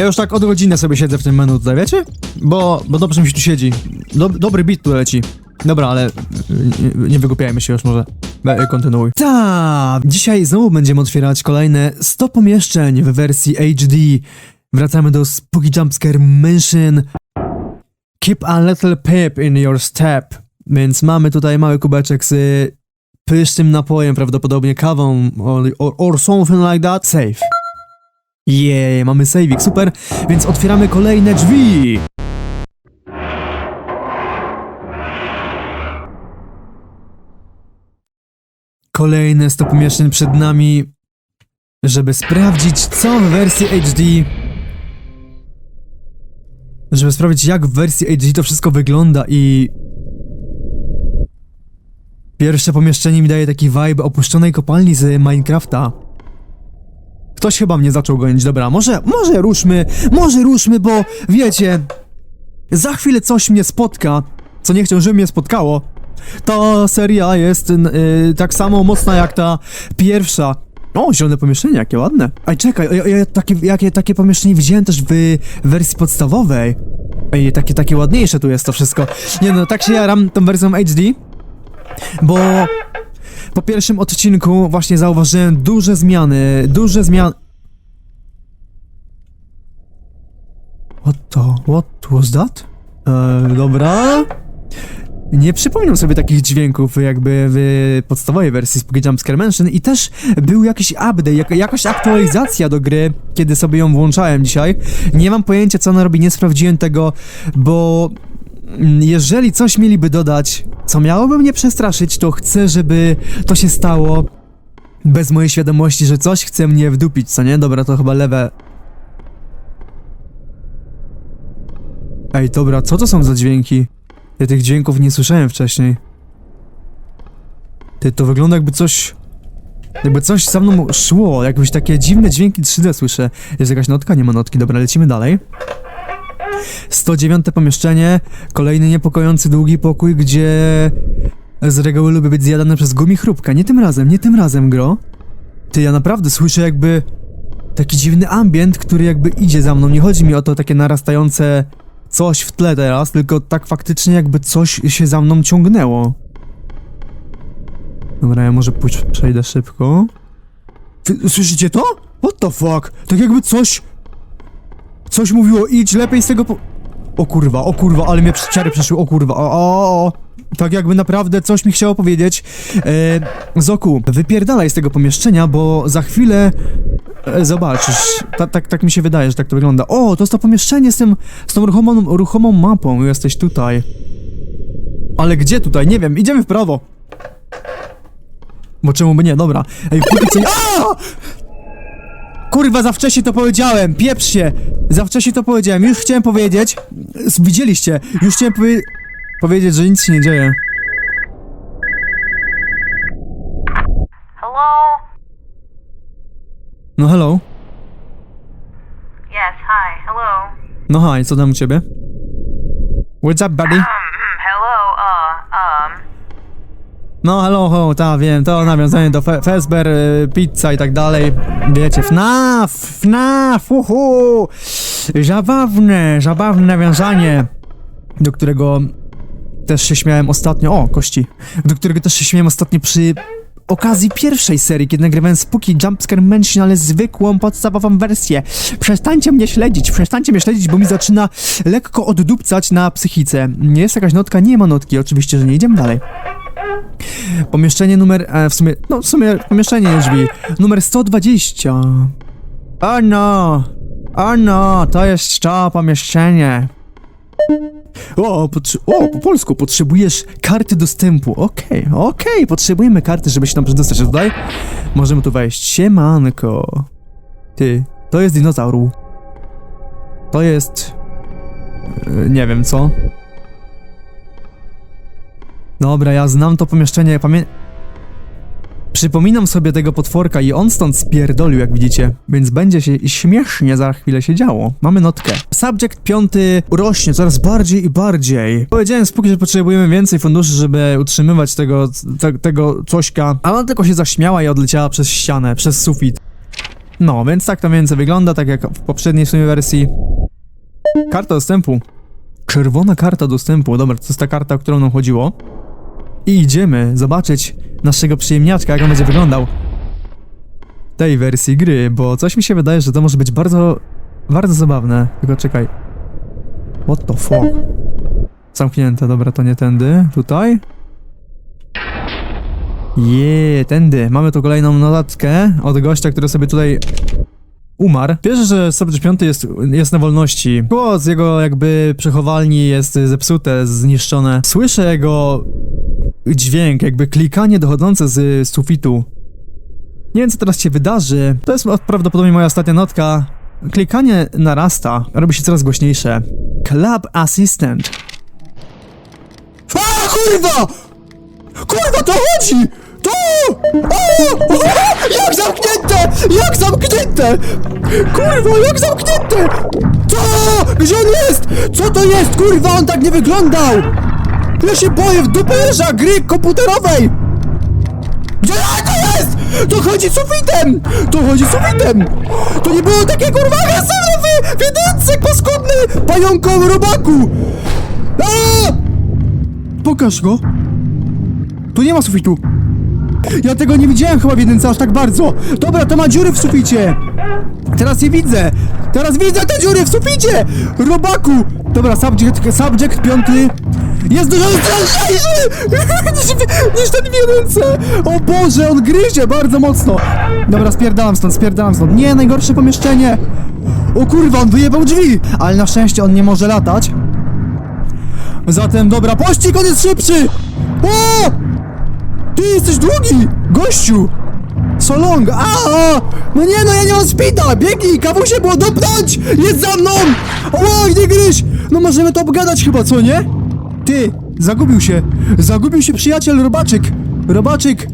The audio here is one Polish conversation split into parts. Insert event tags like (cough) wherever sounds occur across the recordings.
Ja już tak od godziny sobie siedzę w tym menu tutaj, wiecie? Bo, bo dobrze mi się tu siedzi. Dob dobry beat tu leci. Dobra, ale y, nie, nie wygłupiajmy się już może. Kontynuuj. Ta, dzisiaj znowu będziemy otwierać kolejne 100 pomieszczeń w wersji HD. Wracamy do Spooky Jumpscare Mansion. Keep a little pep in your step. Więc mamy tutaj mały kubeczek z y, pysznym napojem, prawdopodobnie kawą or, or, or something like that. Safe. Jej, mamy saving, super. Więc otwieramy kolejne drzwi. Kolejne 100 pomieszczeń przed nami, żeby sprawdzić, co w wersji HD. Żeby sprawdzić, jak w wersji HD to wszystko wygląda i. Pierwsze pomieszczenie mi daje taki vibe opuszczonej kopalni z Minecrafta. Ktoś chyba mnie zaczął gonić, dobra, może, może ruszmy, może ruszmy, bo wiecie, za chwilę coś mnie spotka, co nie chciał, żeby mnie spotkało. Ta seria jest y, tak samo mocna jak ta pierwsza. O, zielone pomieszczenie, jakie ładne. Ej, czekaj, ja, ja takie, jakie, takie pomieszczenie widziałem też w wersji podstawowej. Ej, takie, takie ładniejsze tu jest to wszystko. Nie no, tak się jaram tą wersją HD, bo po pierwszym odcinku właśnie zauważyłem duże zmiany, duże zmiany. What the, what was that? Eee, dobra. Nie przypominam sobie takich dźwięków jakby w podstawowej wersji Spooky Jumpscare Mansion i też był jakiś update, jak, jakaś aktualizacja do gry, kiedy sobie ją włączałem dzisiaj. Nie mam pojęcia co ona robi, nie sprawdziłem tego, bo jeżeli coś mieliby dodać, co miałoby mnie przestraszyć, to chcę, żeby to się stało bez mojej świadomości, że coś chce mnie wdupić, co nie? Dobra, to chyba lewe. Ej, dobra, co to są za dźwięki? Ja tych dźwięków nie słyszałem wcześniej. Ty, to wygląda jakby coś... Jakby coś za mną szło, jakbyś takie dziwne dźwięki 3D słyszę. Jest jakaś notka? Nie ma notki, dobra, lecimy dalej. 109 pomieszczenie, kolejny niepokojący długi pokój, gdzie z reguły lubię być zjadany przez gumi chrupka. Nie tym razem, nie tym razem, gro. Ty, ja naprawdę słyszę jakby taki dziwny ambient, który jakby idzie za mną. Nie chodzi mi o to takie narastające coś w tle teraz, tylko tak faktycznie jakby coś się za mną ciągnęło. Dobra, ja może pójść, przejdę szybko. Wy, słyszycie to? What the fuck? Tak jakby coś... Coś mówiło, idź lepiej z tego po... O kurwa, o kurwa, ale mnie ciary przeszły, o kurwa, o, o, o. Tak jakby naprawdę coś mi chciało powiedzieć. E, Zoku, wypierdalaj z tego pomieszczenia, bo za chwilę e, zobaczysz. Ta, tak, tak mi się wydaje, że tak to wygląda. O, to jest to pomieszczenie z tym, z tą ruchomą, ruchomą mapą. Jesteś tutaj. Ale gdzie tutaj? Nie wiem, idziemy w prawo. Bo czemu by nie? Dobra. Ej, póki co. Kurwa, za wcześnie to powiedziałem, pieprz się! Za wcześnie to powiedziałem, już chciałem powiedzieć... Widzieliście, już chciałem powie... powiedzieć, że nic się nie dzieje. Hello? No hello. Yes, hi, hello. No hi, co tam u ciebie? What's up, buddy? No hello, ta wiem, to nawiązanie do Fe Fezber, y, pizza i tak dalej. Wiecie, FNAF, FNAF, uhu! Zabawne, zabawne nawiązanie, do którego też się śmiałem ostatnio, o, kości, do którego też się śmiałem ostatnio przy okazji pierwszej serii, kiedy nagrywałem Spooky Jumpscare Mansion, ale zwykłą, podstawową wersję. Przestańcie mnie śledzić, przestańcie mnie śledzić, bo mi zaczyna lekko oddupcać na psychice. Nie jest jakaś notka? Nie ma notki, oczywiście, że nie idziemy dalej. Pomieszczenie numer. E, w sumie. No, w sumie pomieszczenie nie drzwi. Numer 120. O no! O no! To jest to pomieszczenie. O, o, po polsku potrzebujesz karty dostępu. Okej, okej, potrzebujemy karty, żeby się tam przedostać. Tutaj możemy tu wejść. Siemanko. Ty, to jest dinozauru. To jest. e, Nie wiem co. Dobra, ja znam to pomieszczenie, pamię... Przypominam sobie tego potworka i on stąd spierdolił, jak widzicie, więc będzie się śmiesznie za chwilę się działo. Mamy notkę. Subject piąty rośnie coraz bardziej i bardziej. Powiedziałem spóki, że potrzebujemy więcej funduszy, żeby utrzymywać tego, te, tego cośka, a ona tylko się zaśmiała i odleciała przez ścianę, przez sufit. No, więc tak to więcej wygląda, tak jak w poprzedniej sumie wersji. Karta dostępu. Czerwona karta dostępu. Dobra, to jest ta karta, o którą nam chodziło. I idziemy zobaczyć naszego przyjemniaczka, jak on będzie wyglądał tej wersji gry, bo coś mi się wydaje, że to może być bardzo, bardzo zabawne. Tylko czekaj. What the fuck? Zamknięte, dobra, to nie tędy. Tutaj? Jeee, tędy. Mamy tu kolejną notatkę od gościa, który sobie tutaj umarł. Wierzę, że Subject 5 jest, jest na wolności. Szkło z jego jakby przechowalni jest zepsute, zniszczone. Słyszę jego dźwięk, jakby klikanie dochodzące z sufitu. Nie wiem, co teraz się wydarzy. To jest prawdopodobnie moja ostatnia notka. Klikanie narasta, robi się coraz głośniejsze. Club Assistant. A, kurwa! Kurwa, to chodzi! To! O! Jak zamknięte! Jak zamknięte! Kurwa, jak zamknięte! Co? Gdzie on jest? Co to jest? Kurwa, on tak nie wyglądał! Ja się boję w dupę jeża gry komputerowej! Gdzie to jest? To chodzi sufitem! To chodzi sufitem! To nie było takie kurwa agresywne w, w jedynce, paskudny pająkowy robaku! A! Pokaż go! Tu nie ma sufitu. Ja tego nie widziałem chyba w aż tak bardzo. Dobra, to ma dziury w suficie. Teraz je widzę. Teraz widzę te dziury w suficie. Robaku. Dobra, subject, subject piąty. Jest dużo (laughs) niż, ten w jedynce. O Boże, on gryzie bardzo mocno. Dobra, spierdalam stąd, spierdalam stąd. Nie, najgorsze pomieszczenie. O kurwa, on wyjebał drzwi. Ale na szczęście on nie może latać. Zatem dobra, pościg on jest szybszy! O! Ty jesteś długi! Gościu! So long! A! No nie no, ja nie mam speeda! Biegnij! Kawusie było dopnąć! Jest za mną! O, nie gryź! No możemy to obgadać chyba, co nie? Ty! Zagubił się! Zagubił się przyjaciel Robaczyk! Robaczyk!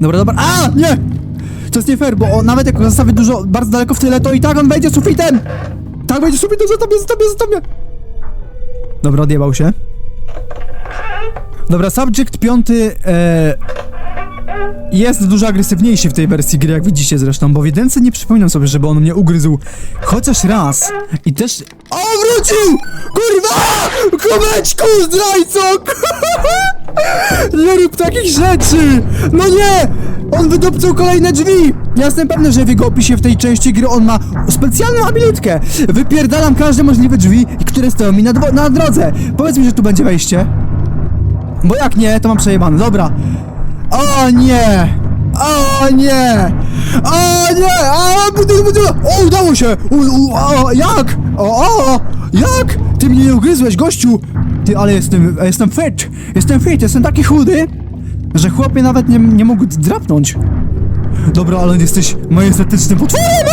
Dobra, dobra. A! Nie! To jest nie fair, bo on, nawet jak go zostawię dużo, bardzo daleko w tyle, to i tak on wejdzie sufitem! Tak będzie sufitem, za tobie, za tobie, za tobie! Dobra, odjebał się. Dobra, subject piąty e, jest dużo agresywniejszy w tej wersji gry, jak widzicie zresztą, bo w jedynce nie przypominam sobie, żeby on mnie ugryzł chociaż raz i też... O, wrócił! Kurwa! Kumeczku, zdrajco! (laughs) Nie rób takich rzeczy! No nie! On wydobcał kolejne drzwi! Ja jestem pewny, że w jego opisie w tej części gry on ma specjalną abilitkę. Wypierdalam każde możliwe drzwi, które stoją mi na, na drodze. Powiedz mi, że tu będzie wejście. Bo jak nie, to mam przejebane. Dobra. O nie! O nie! O nie! A, budynek, budynek! O, udało się! U, u, o, jak? O, o! Jak? Ty mnie nie ugryzłeś, gościu! Ty, ale jestem, jestem fit! Jestem fit, jestem taki chudy, że chłopie nawet nie, nie mógł drapnąć. Dobra, ale jesteś majestatycznym potworem!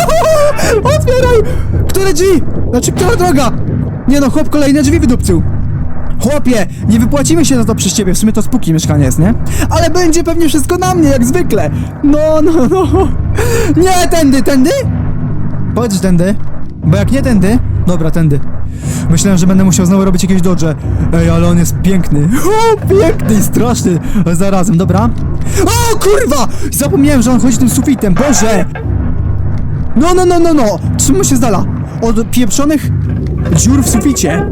(laughs) Otwieraj! Które drzwi? Znaczy, która droga? Nie no, chłop kolejne drzwi wydupcył. Chłopie, nie wypłacimy się za to przez ciebie, w sumie to spóki mieszkanie jest, nie? Ale będzie pewnie wszystko na mnie, jak zwykle. No, no, no. Nie, tędy, tędy? Powiedz tędy. Bo jak nie tędy, dobra, tędy. Myślałem, że będę musiał znowu robić jakieś dodge. Ej, ale on jest piękny. O, piękny i straszny. Zarazem, dobra. O, kurwa! Zapomniałem, że on chodzi tym sufitem, Boże! No, no, no, no, no! Trzymaj się z dala! Od pieprzonych dziur w suficie.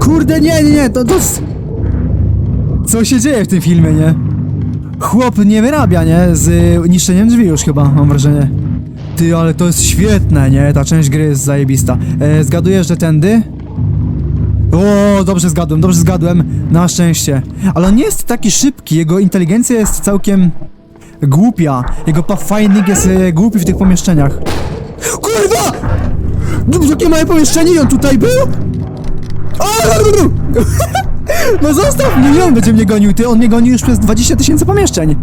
Kurde, nie, nie, nie, to, to... Co się dzieje w tym filmie, nie? Chłop nie wyrabia, nie? Z y, niszczeniem drzwi już chyba, mam wrażenie. Ty, ale to jest świetne, nie? Ta część gry jest zajebista. E, zgaduję, że tędy? O, dobrze zgadłem, dobrze zgadłem. Na szczęście. Ale on nie jest taki szybki, jego inteligencja jest całkiem głupia. Jego pathfinding jest e, głupi w tych pomieszczeniach. Kurwa! No, Jakie małe pomieszczenie i on tutaj był? (laughs) No, zostaw mnie, nie on będzie mnie gonił, ty, on mnie goni już przez 20 tysięcy pomieszczeń.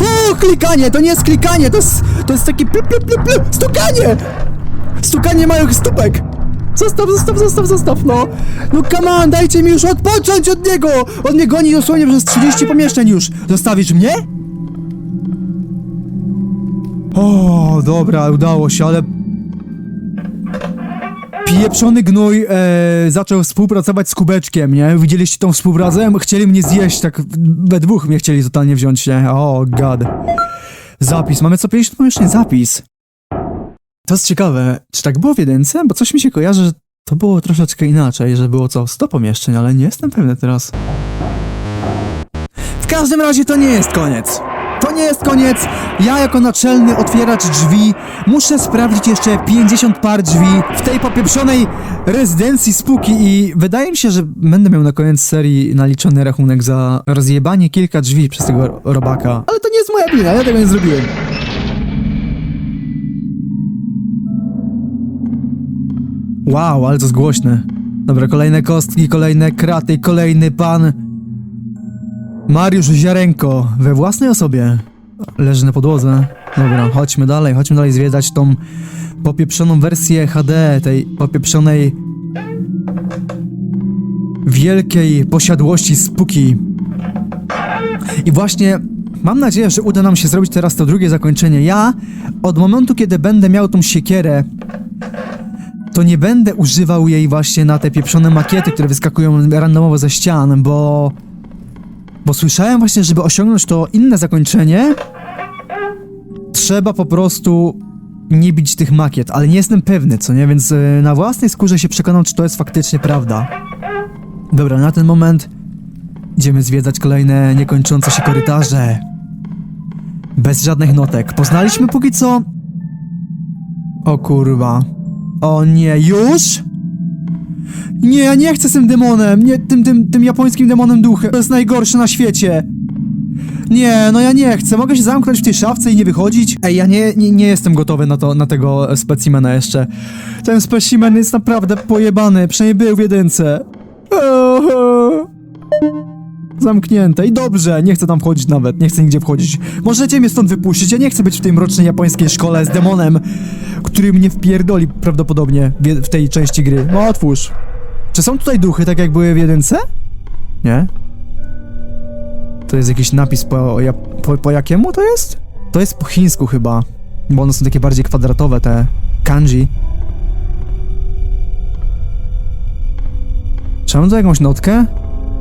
O, klikanie, to nie jest klikanie, to jest, to jest takie plu, plu, plu, plu, stukanie! Stukanie małych stópek! Zostaw, zostaw, zostaw, zostaw, no! No come on, dajcie mi już odpocząć od niego! On mnie goni dosłownie przez 30 pomieszczeń już! Zostawisz mnie? O, dobra, udało się, ale... Pieprzony gnój e, zaczął współpracować z kubeczkiem, nie? Widzieliście tą współpracę? Chcieli mnie zjeść, tak we dwóch mnie chcieli totalnie wziąć, nie? O, god. Zapis, mamy co 50 pomieszczeń, zapis. To jest ciekawe, czy tak było w jedynce? Bo coś mi się kojarzy, że to było troszeczkę inaczej, że było co 100 pomieszczeń, ale nie jestem pewny teraz. W każdym razie to nie jest koniec. To nie jest koniec. Ja jako naczelny otwieracz drzwi muszę sprawdzić jeszcze 50 par drzwi w tej popieprzonej rezydencji Spooky i wydaje mi się, że będę miał na koniec serii naliczony rachunek za rozjebanie kilka drzwi przez tego ro- robaka. Ale to nie jest moja wina, ja tego nie zrobiłem. Wow, ale to jest głośne. Dobra, kolejne kostki, kolejne kraty, kolejny pan. Mariusz Ziarenko we własnej osobie leży na podłodze. Dobra, chodźmy dalej, chodźmy dalej zwiedzać tą popieprzoną wersję HD tej popieprzonej wielkiej posiadłości Spooky. I właśnie mam nadzieję, że uda nam się zrobić teraz to drugie zakończenie. Ja od momentu, kiedy będę miał tą siekierę, to nie będę używał jej właśnie na te pieprzone makiety, które wyskakują randomowo ze ścian, bo bo słyszałem właśnie, żeby osiągnąć to inne zakończenie, trzeba po prostu nie bić tych makiet, ale nie jestem pewny, co nie? Więc y, na własnej skórze się przekonam, czy to jest faktycznie prawda. Dobra, na ten moment idziemy zwiedzać kolejne niekończące się korytarze. Bez żadnych notek. Poznaliśmy póki co... O kurwa. O nie, już? Nie, ja nie chcę z tym demonem, nie, tym, tym, tym japońskim demonem duchem. To jest najgorsze na świecie. Nie, no ja nie chcę. Mogę się zamknąć w tej szafce i nie wychodzić? Ej, ja nie, nie, nie jestem gotowy na to, na tego specimena jeszcze. Ten specimen jest naprawdę pojebany, przynajmniej był w jedynce. (laughs) Zamknięte i dobrze, nie chcę tam wchodzić nawet, nie chcę nigdzie wchodzić. Możecie mnie stąd wypuścić, ja nie chcę być w tej mrocznej japońskiej szkole z demonem, który mnie wpierdoli prawdopodobnie w tej części gry. No otwórz. Czy są tutaj duchy, tak jak były w jedynce? Nie? To jest jakiś napis po, po, po jakiemu to jest? To jest po chińsku chyba, bo one są takie bardziej kwadratowe, te kanji. Czy mam tu jakąś notkę?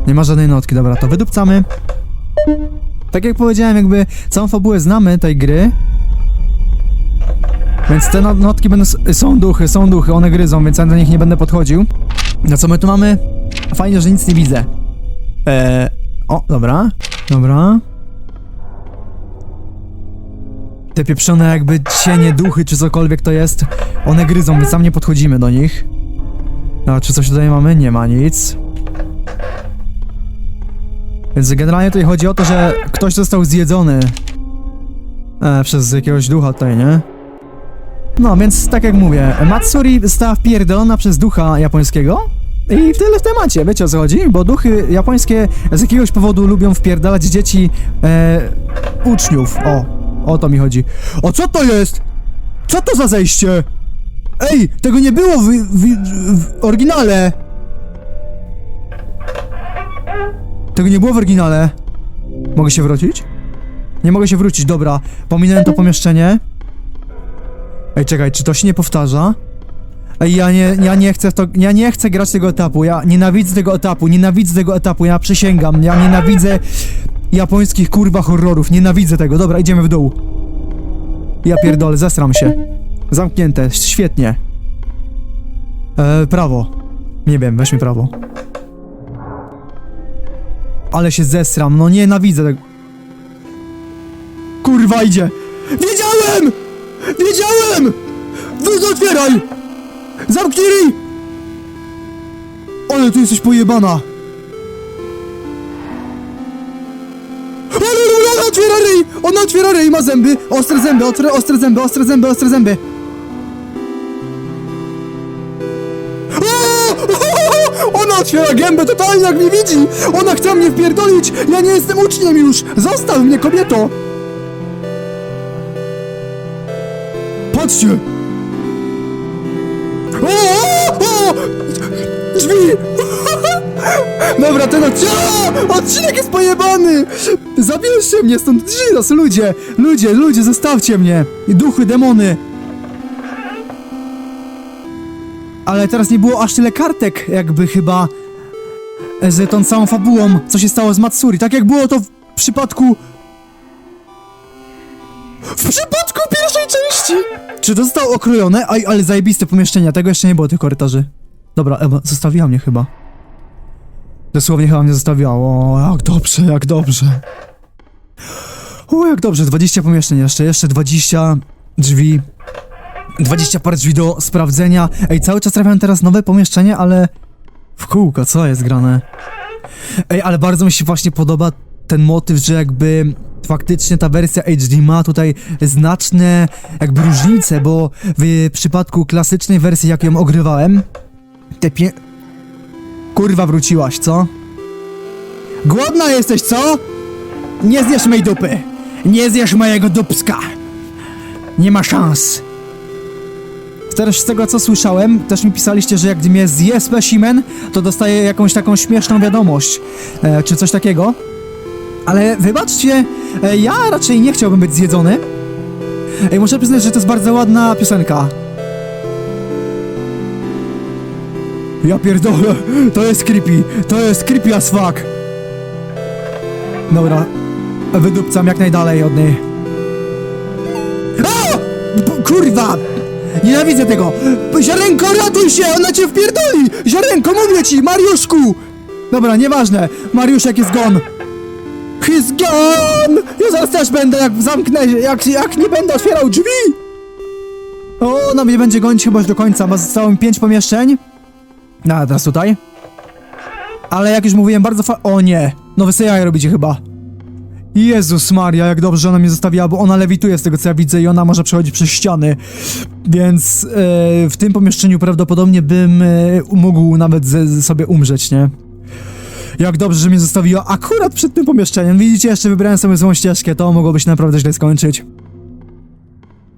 Nie ma żadnej notki, dobra, to wydupcamy. Tak jak powiedziałem, jakby całą fabułę znamy tej gry. Więc te no- notki będą... Są duchy, są duchy, one gryzą, więc ja do nich nie będę podchodził. Na co my tu mamy? Fajnie, że nic nie widzę. Eee... O, dobra. Dobra. Te pieprzone jakby cienie, duchy, czy cokolwiek to jest, one gryzą, więc sam nie podchodzimy do nich. A czy coś tutaj mamy? Nie ma nic. Więc generalnie tutaj chodzi o to, że ktoś został zjedzony e, przez jakiegoś ducha tutaj, nie? No, więc tak jak mówię, Matsuri została wpierdolona przez ducha japońskiego i tyle w temacie, wiecie o co chodzi? Bo duchy japońskie z jakiegoś powodu lubią wpierdalać dzieci e, uczniów. O, o to mi chodzi. O co to jest? Co to za zejście? Ej, tego nie było w, w, w oryginale! Tego nie było w oryginale. Mogę się wrócić? Nie mogę się wrócić, dobra. Pominąłem to pomieszczenie. Ej, czekaj, czy to się nie powtarza? Ej, ja nie, ja nie chcę w to, ja nie chcę grać tego etapu, ja nienawidzę tego etapu, nienawidzę tego etapu, ja przysięgam, ja nienawidzę japońskich kurwa horrorów, nienawidzę tego, dobra, idziemy w dół. Ja pierdolę, zesram się. Zamknięte, świetnie. E, prawo. Nie wiem, weźmy prawo. Ale się zesram, no nienawidzę tego. Kurwa idzie! Wiedziałem! Wiedziałem! No otwieraj! Zamknij ryj! Ale ty jesteś pojebana! Ale ona otwiera ryj! Ona otwiera ryj, ma zęby! Ostre zęby, ostre, ostre zęby, ostre zęby, ostre zęby! (laughs) Ona otwiera gębę totalnie jak mnie widzi! Ona chce mnie wpierdolić! Ja nie jestem uczniem już! Zostaw mnie, kobieto! Patrzcie! Dobra, ten odcinek, odcinek jest pojebany! Zabierzcie mnie stąd, Jesus, ludzie! Ludzie, ludzie, zostawcie mnie! Duchy, demony! Ale teraz nie było aż tyle kartek, jakby chyba z tą całą fabułą, co się stało z Matsuri. Tak jak było to w przypadku... W przypadku pierwszej części! Czy to zostało okrojone? Aj, ale zajebiste pomieszczenia, tego jeszcze nie było tych korytarzy. Dobra, Ewa, zostawiła mnie chyba. Dosłownie chyba mnie zostawiła. O, jak dobrze, jak dobrze. O, jak dobrze, 20 pomieszczeń jeszcze, jeszcze 20 drzwi. 20 par drzwi do sprawdzenia. Ej, cały czas trafiam teraz nowe pomieszczenie, ale w kółko, co jest grane? Ej, ale bardzo mi się właśnie podoba ten motyw, że jakby faktycznie ta wersja HD ma tutaj znaczne jakby różnice, bo w przypadku klasycznej wersji, jak ją ogrywałem, te. Kurwa wróciłaś, co? Głodna jesteś, co? Nie zjesz mej dupy! Nie zjesz mojego dupska! Nie ma szans! Też z tego co słyszałem, też mi pisaliście, że jak mnie zje specimen, to dostaję jakąś taką śmieszną wiadomość, e, czy coś takiego. Ale wybaczcie, e, ja raczej nie chciałbym być zjedzony. Ej, muszę przyznać, że to jest bardzo ładna piosenka. Ja pierdolę, to jest creepy, to jest creepy as fuck. Dobra, wydupcam jak najdalej od niej. A! Kurwa! Nienawidzę tego! Ziarenko, ratuj się! Ona cię wpierdoli! Ziarenko, mówię ci! Mariuszku! Dobra, nieważne. Mariuszek jest gone. He's gone! Ja zaraz też będę, jak zamknę, jak, jak nie będę otwierał drzwi! O, ona mnie będzie gonić chyba do końca, zostało mi pięć pomieszczeń. No, a teraz tutaj. Ale jak już mówiłem, bardzo fa... O nie! Nowy sejaj robicie chyba. Jezus Maria, jak dobrze ona mnie zostawiła, bo ona lewituje z tego co ja widzę i ona może przechodzić przez ściany. Więc e, w tym pomieszczeniu prawdopodobnie bym e, mógł nawet ze, ze sobie umrzeć, nie? Jak dobrze, że mnie zostawiła akurat przed tym pomieszczeniem. Widzicie, jeszcze wybrałem sobie złą ścieżkę, to mogłoby się naprawdę źle skończyć.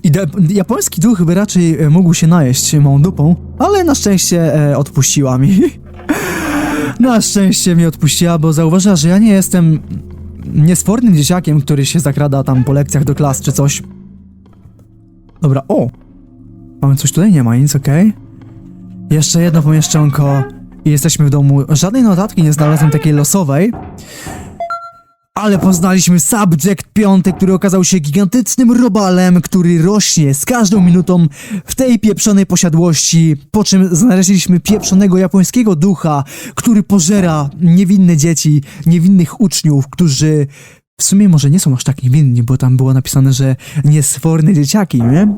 Ide japoński duch by raczej e, mógł się najeść mą dupą, ale na szczęście e, odpuściła mi. (laughs) na szczęście mi odpuściła, bo zauważyła, że ja nie jestem niesfornym dzieciakiem, który się zakrada tam po lekcjach do klas czy coś. Dobra, o! Mamy coś tutaj? Nie ma nic, okej. Jeszcze jedno pomieszczonko i jesteśmy w domu. Żadnej notatki nie znalazłem takiej losowej. Ale poznaliśmy Subject 5, który okazał się gigantycznym robalem, który rośnie z każdą minutą w tej pieprzonej posiadłości, po czym znaleźliśmy pieprzonego japońskiego ducha, który pożera niewinne dzieci, niewinnych uczniów, którzy w sumie może nie są aż tak niewinni, bo tam było napisane, że niesforne dzieciaki, nie?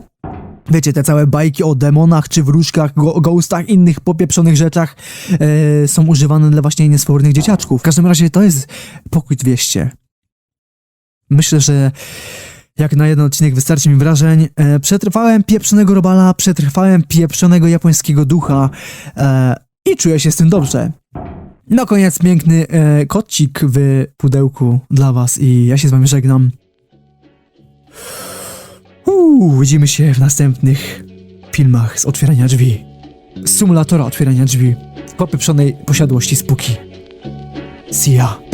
Wiecie, te całe bajki o demonach, czy wróżkach, go ghostach, innych popieprzonych rzeczach e, są używane dla właśnie niesfornych dzieciaczków. W każdym razie to jest pokój 200. Myślę, że jak na jeden odcinek wystarczy mi wrażeń. E, przetrwałem pieprzonego robala, przetrwałem pieprzonego japońskiego ducha e, i czuję się z tym dobrze. Na koniec piękny e, kocik w pudełku dla was i ja się z wami żegnam. Uuu, widzimy się w następnych filmach z otwierania drzwi. Z symulatora otwierania drzwi. W popieprzonej posiadłości spuki. See ya.